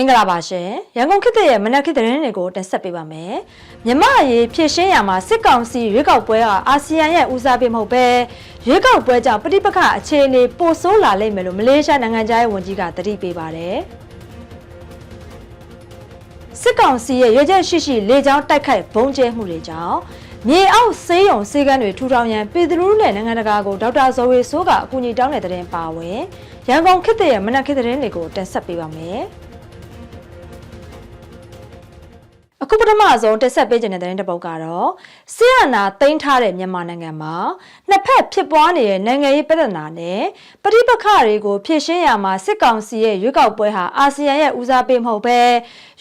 င်္ဂလာပါရှင်ရန်ကုန်ခေတ်သစ်ရဲ့မနက်ခေတ်သတင်းတွေကိုတင်ဆက်ပေးပါမယ်မြမအရေးဖြည့်ရှင်းရမှာစစ်ကောင်စီရွေးကောက်ပွဲကအာဆီယံရဲ့ဦးစားပေးမဟုတ်ပဲရွေးကောက်ပွဲကြောင့်ပဋိပက္ခအခြေအနေပိုဆိုးလာလိမ့်မယ်လို့မလေးရှားနိုင်ငံသားရဲ့ဝန်ကြီးကသတိပေးပါတယ်စစ်ကောင်စီရဲ့ရွေးချက်ရှိရှိလေကြောင်းတိုက်ခိုက်ဘုံကျဲမှုတွေကြောင့်မြေအောက်ဆေးရုံဆေးကန်းတွေထူထောင်ရန်ပြည်သူလူထုနဲ့နိုင်ငံတကာကိုဒေါက်တာဇော်ဝေဆိုးကအကူအညီတောင်းတဲ့တဲ့တင်ပါဝင်ရန်ကုန်ခေတ်သစ်ရဲ့မနက်ခေတ်သတင်းတွေကိုတင်ဆက်ပေးပါမယ်။ အခုပထမဆုံးတက်ဆက်ပေးခြင်းတဲ့သတင်းတစ်ပုဒ်ကတော့ဆီယနာတင်ထားတဲ့မြန်မာနိုင်ငံမှာနှစ်ဖက်ဖြစ်ပွားနေတဲ့နိုင်ငံရေးပြဿနာနဲ့ပဋိပက္ခတွေကိုဖြေရှင်းရမှာစစ်ကောင်စီရဲ့ရွေးကောက်ပွဲဟာအာဆီယံရဲ့ဦးစားပေးမဟုတ်ပဲ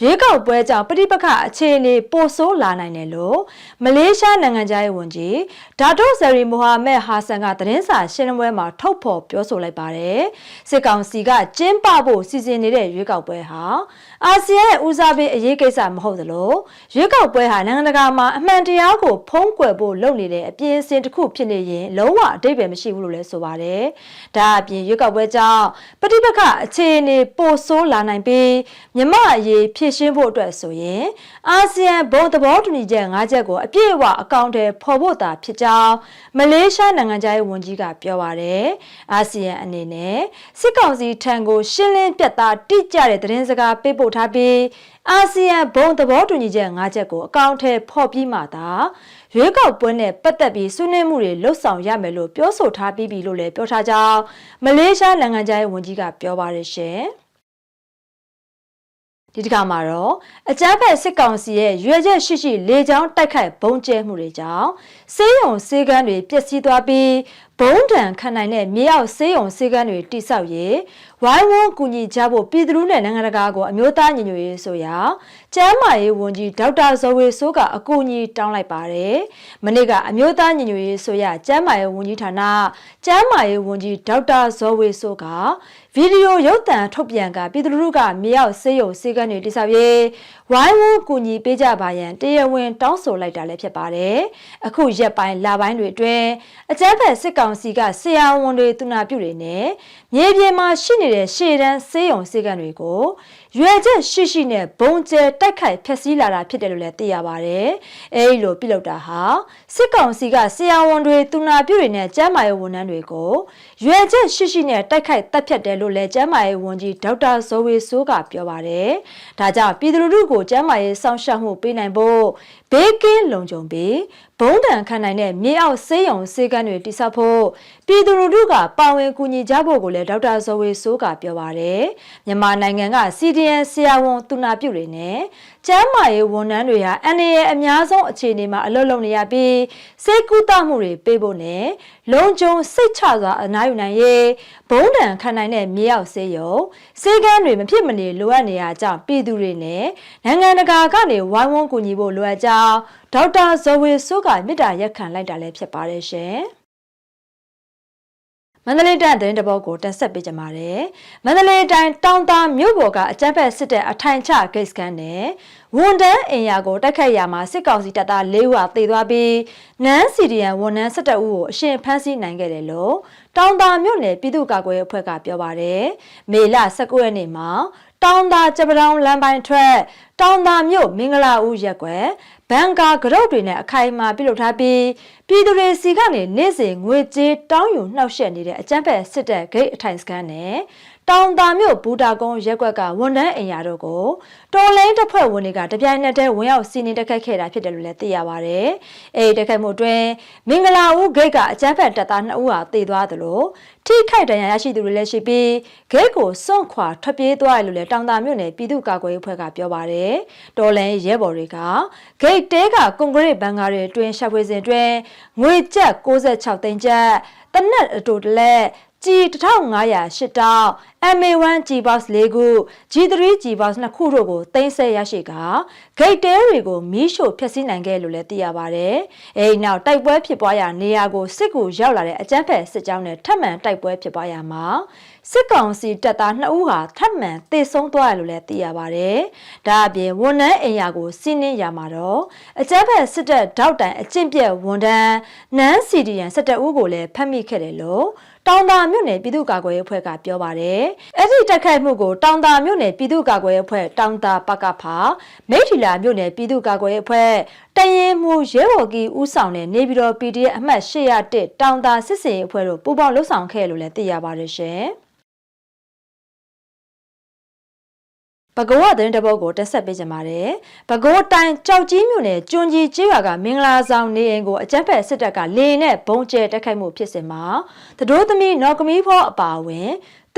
ရွေးကောက်ပွဲကြောင့်ပဋိပက္ခအခြေအနေပိုဆိုးလာနိုင်တယ်လို့မလေးရှားနိုင်ငံသားရေးဝန်ကြီးဒါတိုဆယ်ရီမိုဟာမက်ဟာဆန်ကသတင်းစာရှင်းလင်းပွဲမှာထုတ်ဖော်ပြောဆိုလိုက်ပါတယ်စစ်ကောင်စီကကျင်းပဖို့စီစဉ်နေတဲ့ရွေးကောက်ပွဲဟာ အာဆီယံရဲ့ဦးစားပေးအရေးကိစ္စမဟုတ်သလိုရွေးကောက်ပွဲဟာနိုင်ငံတကာမှာအမှန်တရားကိုဖုံးကွယ်ဖို့လုပ်နေတဲ့အပြင်းအစင်တစ်ခုဖြစ်နေရင်လုံးဝအတိတ်ပဲမရှိဘူးလို့လည်းဆိုပါတယ်။ဒါအပြင်ရွေးကောက်ပွဲကြောင့်ပဋိပက္ခအခြေအနေပိုဆိုးလာနိုင်ပြီးမြမအရေးဖြည့်ရှင်းဖို့အတွက်ဆိုရင်အာဆီယံဘုံသဘောတူညီချက်၅ချက်ကိုအပြည့်အဝအကောင့်ထဲဖော်ဖို့တာဖြစ်ကြောင်းမလေးရှားနိုင်ငံသားရေးဝန်ကြီးကပြောပါတယ်။အာဆီယံအနေနဲ့စစ်ကောင်စီထံကိုရှင်းလင်းပြတ်သားတိကျတဲ့သတင်းစကားပေးပို့ထားပြီးအာဆီယံဘုံသဘောတူညီချက်၅ချက်ကိုအကောင့်ထဲဖော်ပြီးမှသာရွေးကောက်ပွဲနဲ့ပတ်သက်ပြီးဆွေးနွေးမှုတွေလှုပ်ဆောင်ရမယ်လို့ပြောဆိုထားပြီးပြီလို့လည်းပြောထားကြောင်းမလေးရှားနိုင်ငံသားရေးဝန်ကြီးကပြောပါရရှင်။ဒီတစ်ခါမှာတော့အကြမ်းဖက်စစ်ကောင်စီရဲ့ရွေချက်ရှိရှိလေကြောင်းတိုက်ခိုက်ဘုံကျဲမှုတွေကြောင့်စေးရုံစေးကန်းတွေပျက်စီးသွားပြီး ဘုံတံခံနိုင်တဲ့မြေအောက်စေးရုံစေးကန်းတွေတိဆောက်ရေးဝိုင်းဝန်းကူညီကြဖို့ပြည်သူလူနဲ့နိုင်ငံတကာကိုအမျိုးသားညီညွတ်ရေးဆိုရာကျမ်းမာရေးဝန်ကြီးဒေါက်တာဇော်ဝေဆိုးကအကူအညီတောင်းလိုက်ပါတယ်။မနေ့ကအမျိုးသားညီညွတ်ရေးဆိုရာကျမ်းမာရေးဝန်ကြီးဌာနကျမ်းမာရေးဝန်ကြီးဒေါက်တာဇော်ဝေဆိုးကဗီဒီယိုရုပ်သံထုတ်ပြန်ကပြည်သူလူထုကမြေအောက်စေးရုံစေးကန်းတွေတိဆောက်ရေးဝိုင်းဝန်းကူညီပေးကြပါရန်တရားဝင်တောင်းဆိုလိုက်တာလည်းဖြစ်ပါတယ်။အခုရက်ပိုင်းလပိုင်းတွေအတွင်းအကြမ်းဖက်စစ်ကောင်စီကဆရာဝန်တွေတူနာပြုတွေနဲ့မြေပြင်မှာရှိနေတဲ့ရှေ့တန်းစေးရုံစေးကန်းတွေကိုရွယ်ချက်ရှိရှိနဲ့ဘုံကျဲတိုက်ခိုက်ဖျက်ဆီးလာတာဖြစ်တယ်လို့လည်းသိရပါတယ်။အဲဒီလိုပြုလုပ်တာဟာစစ်ကောင်စီကဆရာဝန်တွေတူနာပြုတွေနဲ့ကျန်းမာရေးဝန်ထမ်းတွေကိုရွယ်ချက်ရှိရှိနဲ့တိုက်ခိုက်တပ်ဖြတ်တယ်လို့လည်းကျန်းမာရေးဝန်ကြီးဒေါက်တာဇော်ဝေဆိုးကပြောပါတယ်။ဒါကြောင့်ပြည်သူလူထုကိုကျန်းမာရေးစောင့်ရှောက်မှုပေးနိုင်ဖို့ဘေးကင်းလုံခြုံပြီးဘုံတန်ခံနိုင်တဲ့မြေအောက်ဆေးရုံဆေးကန်းတွေတိစောက်ဖို့ပြည်သူလူထုကပါဝင်ကူညီကြဖို့ကိုလည်းဒေါက်တာဇော်ဝေဆိုးကပြောပါတယ်။မြန်မာနိုင်ငံက CDN ဆရာဝန်သူနာပြုတွေနဲ့ကျန်းမာရေးဝန်ထမ်းတွေဟာအန်ရရဲ့အများဆုံးအခြေအနေမှာအလုပ်လုပ်နေရပြီးစိတ်ကူးတမှုတွေပေးဖို့နဲ့လုံခြုံစိတ်ချစွာအနားယူနိုင်ရေးဘုံတန်ခံနိုင်တဲ့မြေအောက်ဆေးရုံဆေးကန်းတွေမဖြစ်မနေလိုအပ်နေရကြောင်းပြည်သူတွေနဲ့နိုင်ငံတကာကနေဝိုင်းဝန်းကူညီဖို့လိုအပ်ကြောင်းဒေါက်တာဇော်ဝေဆိုးကမေတ္တာရက်ခံလိုက်တာလည်းဖြစ်ပါတယ်ရှင်။မ န္တလေးတိုင်းသတင်းတပုတ်ကိုတင်ဆက်ပေးကြပါမယ်။မန္တလေးတိုင်းတောင်တာမြို့ပေါ်ကအကြမ်းဖက်စစ်တပ်အထိုင်ချဂိတ်စကန်နဲ့ဝန်တန်းအင်ယာကိုတိုက်ခိုက်ရမှာစစ်ကောင်စီတပ်သား၄ဦးဟာသေသွားပြီးနန်းစီဒီယန်ဝန်ထမ်း၁၁ဦးကိုအရှင်ဖမ်းဆီးနိုင်ခဲ့တယ်လို့တောင်တာမြို့နယ်ပြည်သူ့ကာကွယ်ရေးအဖွဲ့ကပြောပါတယ်။မေလ19ရက်နေ့မှာတောင်သာကြပတောင်လမ်းပိုင်းထွက်တောင်သာမြို့မင်္ဂလာဦးရက်ကွယ် ဘန်ကာကရုတ်တွေနဲ့အခိုင်အမာပြုလုပ်ထားပြီးပြည်သူတွေစီကနေနေ့စဉ်ငွေကြေးတောင်းယူနှောက်ယှက်နေတဲ့အကြမ်းဖက်စစ်တပ်ဂိတ်အထိုင်စခန်းနဲ့ တောင်သာမြို့ဘူတာကုန်းရက်ကွက်ကဝန်တန်းအင်ယာတို့ကိုတော်လိုင်းတပ်ဖွဲ့ဝင်တွေကတပြိုင်နက်တည်းဝင်ရောက်စီးနင်းတက်ခတ်ခဲ့တာဖြစ်တယ်လို့လည်းသိရပါဗျ။အဲဒီတက်ခတ်မှုအတွင်းမင်္ဂလာဦးဂိတ်ကအကြမ်းဖက်တပ်သား2ဦးဟာသေသွားသလိုထိခိုက်ဒဏ်ရာရရှိသူတွေလည်းရှိပြီးဂိတ်ကိုစွန့်ခွာထွက်ပြေးသွားတယ်လို့လည်းတောင်သာမြို့နယ်ပြည်သူ့ကာကွယ်ရေးအဖွဲ့ကပြောပါတယ်။တော်လိုင်းရဲဘော်တွေကဂိတ်တဲကကွန်ကရစ်ဘန်ကာတွေအတွင်းရှာဖွေစဉ်အတွင်းငွေကျပ်66သိန်းကျပ်တနက်အတူတလက် ጂ1500 ရှစ်တောင်း MA1 G box ၄ခု G3 G box 2ခုတို့ကိုတင်ဆက်ရရှိကဂိတ်တဲတွေကိုမီးရှို့ဖျက်ဆီးနိုင်ခဲ့လို့လည်းသိရပါဗျ။အဲဒီနောက်တိုက်ပွဲဖြစ်ပွားရာနေရာကိုစစ်ကူရောက်လာတဲ့အကြမ်းဖက်စစ်ကြောင်းနဲ့ထပ်မံတိုက်ပွဲဖြစ်ပွားရာမှာစစ်ကောင်စီတပ်သား2ဦးဟာထပ်မံတေဆုံးသွားတယ်လို့လည်းသိရပါဗျ။ဒါအပြင်ဝန်ထမ်းအိမ်ယာကိုစီးနင်းရမှာတော့အကြမ်းဖက်စစ်တပ်ဒေါက်တိုင်အကျင့်ပြက်ဝန်ထမ်းနန်းစီဒီယန်17ဦးကိုလည်းဖမ်းမိခဲ့တယ်လို့ တောင်သာမြို့နယ်ပြည်သူ့ကာကွယ်ရေးအဖွဲ့ကပြောပါတယ်။အဲ့ဒီတိုက်ခိုက်မှုကိုတောင်သာမြို့နယ်ပြည်သူ့ကာကွယ်ရေးအဖွဲ့တောင်သာပကဖာမိထီလာမြို့နယ်ပြည်သူ့ကာကွယ်ရေးအဖွဲ့တရင်မှုရဲဘော်ကီဦးဆောင်တဲ့နေပြည်တော် PDF အမှတ်801တောင်သာစစ်စင်ရေးအဖွဲ့တို့ပူးပေါင်းလှုပ်ဆောင်ခဲ့လို့လည်းသိရပါတယ်ရှင်။ ပဲခူးဝသတင်းတပုတ်ကိုတက်ဆက်ပေးကြပါတယ်။ပဲခူးတိုင်းကြောက်ကြီးမြို့နယ်ကျွန်းကြီးကျေးရွာကမင်္ဂလာဆောင်နေအိမ်ကိုအကြမ်းဖက်စစ်တပ်ကလေနဲ့ဘုံကျဲတိုက်ခိုက်မှုဖြစ်စဉ်မှာတတိုးသမီးနော်ကမီဖောအပါအဝင်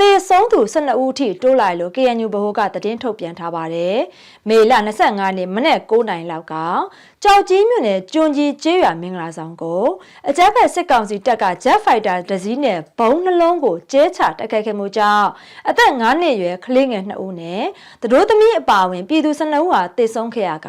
တေဆုံးသူ12ဦးထိတိုးလာလို့ KNU ဘဟုကသတင်းထုတ်ပြန်ထားပါတယ်။မေလ25ရက်မနေ့9နိုင်လောက်ကကြောက်ကြီးမြို့နယ်ကျွန်းကြီးကျေးရွာမင်္ဂလာဆောင်ကိုအကြမ်းဖက်စစ်ကောင်စီတပ်က Jet Fighter တစ်စီးနဲ့ဘုံနှလုံးကိုကျဲချတိုက်ခိုက်ခဲ့မှုကြောင့်အသက်9နှစ်အရွယ်ကလေးငယ်2ဦးနဲ့တတိုးသမီးအပါအဝင် ပြည်သူ12ဦးဟာတေဆုံးခဲ့ရက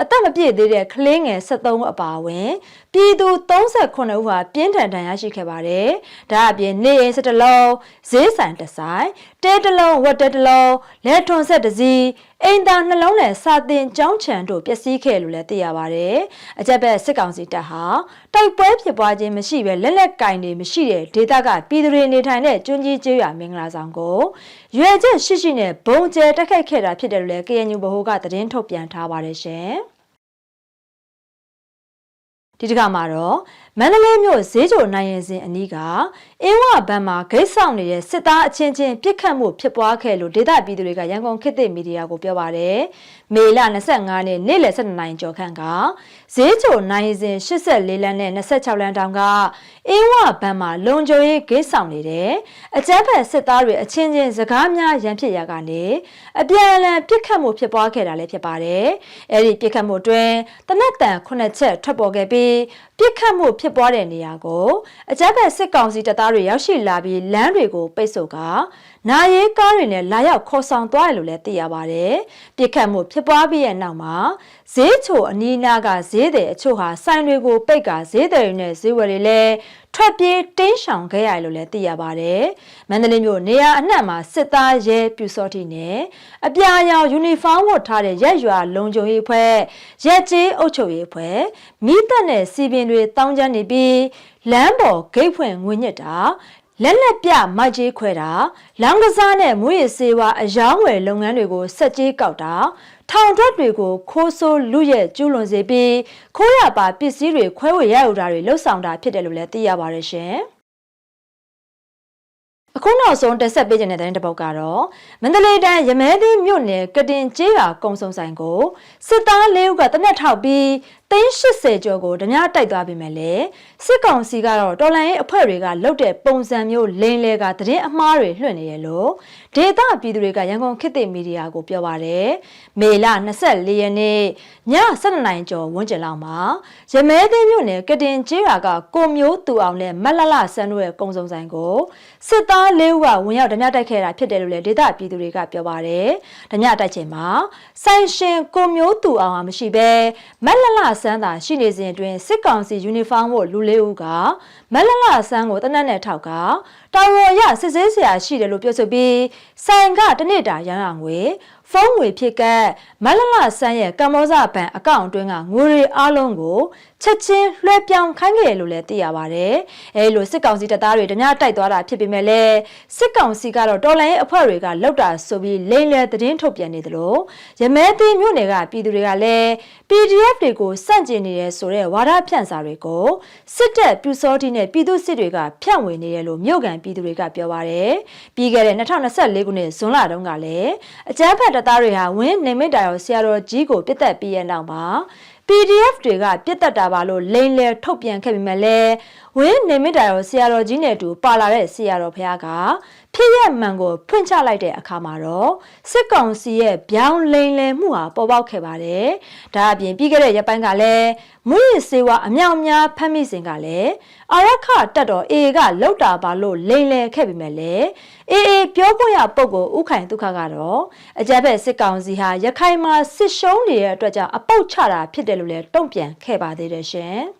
အသက်မပြည့်သေးတဲ့ကလေးငယ်73ဦးအပါအဝင် ပြည်သူ38ဦးဟာပြင်းထန်ဒဏ်ရာရှိခဲ့ပါတယ်။ဒါအပြင်နေအိမ်စစ်တလုံးဈေးဆိုင်တစ်ဆိုင်တဲတလုံးဝတ်တဲတလုံးလက်ထွန်ဆက်တစ်စီးအိမ်သားနှလုံးနဲ့စာတင်ကျောင်းချံတို့ပျက်စီးခဲ့လို့လည်းသိရပါတယ်။အကြက်ဘက်စစ်ကောင်စီတပ်ဟာတိုက်ပွဲဖြစ်ပွားခြင်းမရှိဘဲလက်လက်ကင်တွေမရှိတဲ့ဒေသကပြည်သူတွေနေထိုင်တဲ့ကျွန်းကြီးကျေးရွာမင်္ဂလာဆောင်ကိုရွယ်ချက်ရှိရှိနဲ့ဘုံကျဲတက်ခိုက်ခဲ့တာဖြစ်တယ်လို့လည်း KNU ဗဟိုကသတင်းထုတ်ပြန်ထားပါတယ်ရှင်။ ဒီတစ်ခါမှာတော့မန္တလေးမြို့ဈေးချိုနိုင်ရင်စင်အနီးကအင်းဝဘန်မှာဂိတ်ဆောင်နေတဲ့စစ်သားအချင်းချင်းပြစ်ခတ်မှုဖြစ်ပွားခဲ့လို့ဒေသပြည်သူတွေကရန်ကုန်ခေတ်သစ်မီဒီယာကိုပြောပါတယ်။မေလ25ရက်နေ့လယ်12နိုင်ကျော်ခန့်ကဈေးချိုနိုင်ရင်စင်84လမ်းနဲ့26လမ်းတောင်ကအင်းဝဘန်မှာလုံခြုံရေးဂိတ်ဆောင်နေတဲ့အကြမ်းဖက်စစ်သားတွေအချင်းချင်းစကားများရန်ဖြစ်ရကနေအပြန်အလှန်ပြစ်ခတ်မှုဖြစ်ပွားခဲ့တာလည်းဖြစ်ပါတယ်။အဲဒီပြစ်ခတ်မှုတွင်တနက်တန်9ချက်ထွက်ပေါ်ခဲ့ပြီးပြစ်ခတ်မှုဖြစ်ပွားတဲ့နေရာကိုအကြမ်းဖက်စစ်ကောင်စီတပ်သားတွေရောက်ရှိလာပြီးလမ်းတွေကိုပိတ်ဆို့ကနာရေးကားတွေနဲ့လာရောက်ခေါ်ဆောင်သွားတယ်လို့လည်းသိရပါတယ်။ပြစ်ခတ်မှုဖြစ်ပွားပြီးရဲ့နောက်မှာဈေးချိုအနီးနားကဈေးတွေအချို့ဟာဆိုင်တွေကိုပိတ်ကဈေးတွေနဲ့ဈေးဝယ်တွေလည်းထွက်ပြေးတင်းရှောင်ခဲ့ရတယ်လို့လည်းသိရပါတယ်။မန္တလေးမြို့နေရာအနှံ့မှာစစ်သားရဲပြူစောတိနဲ့အပြာရောင်ယူနီဖောင်းဝတ်ထားတဲ့ရက်ရွာလုံခြုံရေးဖွဲ့ရက်ကျေးအုပ်ချုပ်ရေးဖွဲ့မိသက်နဲ့စီပင်တွေတောင်းကျမ်းနေပြီးလမ်းပေါ်ဂိတ်ဖွင့်ငွေညစ်တာ လက်လက်ပြမိုက်ကြီးခွဲတာလောင်းကစားနဲ့မွေးရစေဝါအယောင်းဝယ်လုပ်ငန်းတွေကိုစက်ကြီးကောက်တာထောင်ထွက်တွေကိုခိုးဆိုးလူရဲ့ကျူးလွန်စေပြီးခိုးရပါပစ္စည်းတွေခွဲဝေရယူတာတွေလှုပ်ဆောင်တာဖြစ်တယ်လို့လည်းသိရပါတယ်ရှင်။ အခုနောက်ဆုံးတက်ဆက်ပေးခြင်းတဲ့တဲ့တစ်ပုတ်ကတော့မန္တလေးတိုင်းရမဲသင်းမြို့နယ်ကတင်ကျေးရွာကုံစုံဆိုင်ကိုစစ်သား၄ဦးကတနက်ထောက်ပြီးသိန်း80ကျော်ကိုဓမြတိုက်သွားပြီမဲ့လေစစ်ကောင်စီကတော့တော်လန်ရေးအဖွဲ့တွေကလုတ်တဲ့ပုံစံမျိုးလိန်လဲကသတင်းအမှားတွေလွှင့်နေရလို့ ဒေတာပြည်သူတွေကရန်ကုန်ခေတ်သစ်မီဒီယာကိုပြောပါတယ်မေလ24ရက်နေ့ည7:00နာရီကျော်ဝန်းကျင်လောက်မှာရမဲသိန်းမြို့နယ်ကတင်ကျေးရွာကကိုမျိုးသူအောင်နဲ့မလလဆန်းတို့ရဲ့ကုံစုံဆိုင်ကိုစစ်သား၄ဦးကဝင်ရောက်ဓမြတိုက်ခဲ့တာဖြစ်တယ်လို့လည်းဒေတာပြည်သူတွေကပြောပါတယ်ဓမြတိုက်ချိန်မှာဆိုင်ရှင်ကိုမျိုးသူအောင်ကမရှိဘဲမလလဆန်းသာရှိနေစဉ်အတွင်းစစ်ကောင်စီယူနီဖောင်းဝတ်လူလေးဦးကမလလဆန်းကိုတနက်နဲ့ထောက်ကတာဝန်ရစစ်ဆေးဆရာရှိတယ်လို့ပြောဆိုပြီးဆိုင်ကတနေ့တာရန်ရငွေ ဖုန်းငွေဖြစ်ကမလလဆန်းရဲ့ကမ္ဘောဇဘဏ်အကောင့်အတွင်းကငွေတွေအားလုံးကိုချက်ချင်းလွှဲပြောင်းခိုင်းခဲ့လို့လည်းသိရပါတယ်။အဲလိုစစ်ကောင်စီတပ်သားတွေဓမြတိုက်သွားတာဖြစ်ပေမဲ့လည်းစစ်ကောင်စီကတော့တော်လိုင်းရဲ့အဖွဲ့တွေကလောက်တာဆိုပြီးလိမ့်လဲသတင်းထုတ်ပြန်နေသလိုရမဲသိမ်းမြို့နယ်ကပြည်သူတွေကလည်း PDF တွေကိုစန့်ကျင်နေတယ်ဆိုတဲ့ဝါဒဖြန့်စာတွေကိုစစ်တပ်ပြူစောတိနဲ့ပြည်သူစစ်တွေကဖြန့်ဝေနေတယ်လို့မြို့ကန်ပြည်သူတွေကပြောပါတယ်။ပြီးခဲ့တဲ့2024ခုနှစ်ဇွန်လတုန်းကလည်းအကြမ်းဖက်တပ်သားတွေဟာဝင်းနေမစ်တာရောဆရာတော်ကြီးကိုပြစ်တက်ပြီးရဲ့နောက်မှာ PDF တွေကပြစ်တက်တာပါလို့လိန်လယ်ထုတ်ပြန်ခဲ့ပေမဲ့လည်းဝင်းနေမစ်တာရောဆရာတော်ကြီးနဲ့အတူပါလာတဲ့ဆရာတော်ဖះက ဖြစ်ရမှန်ကိုဖွင့်ချလိုက်တဲ့အခါမှာတော့စစ်ကောင်စီရဲ့ပြောင်းလိန်လယ်မှုဟာပေါ်ပေါက်ခဲ့ပါတယ်။ဒါအပြင်ပြီးခဲ့တဲ့ရက်ပိုင်းကလည်းမွေးရစေဝါအမြောက်များဖမ်းမိစဉ်ကလည်းအာရခတက်တော်အေကလောက်တာပါလို့လိန်လယ်ခဲ့ပေမဲ့လည်းအေအေပြောခွင့်ရပုဂ္ဂိုလ်ဥခိုင်ဒုက္ခကတော့အကြက်ဖက်စစ်ကောင်စီဟာရခိုင်မှာစစ်ရှုံးနေတဲ့အတွက်ကြောင့်အပုတ်ချတာဖြစ်တယ်လို့လည်းတုံ့ပြန်ခဲ့ပါသေးတယ်ရှင်။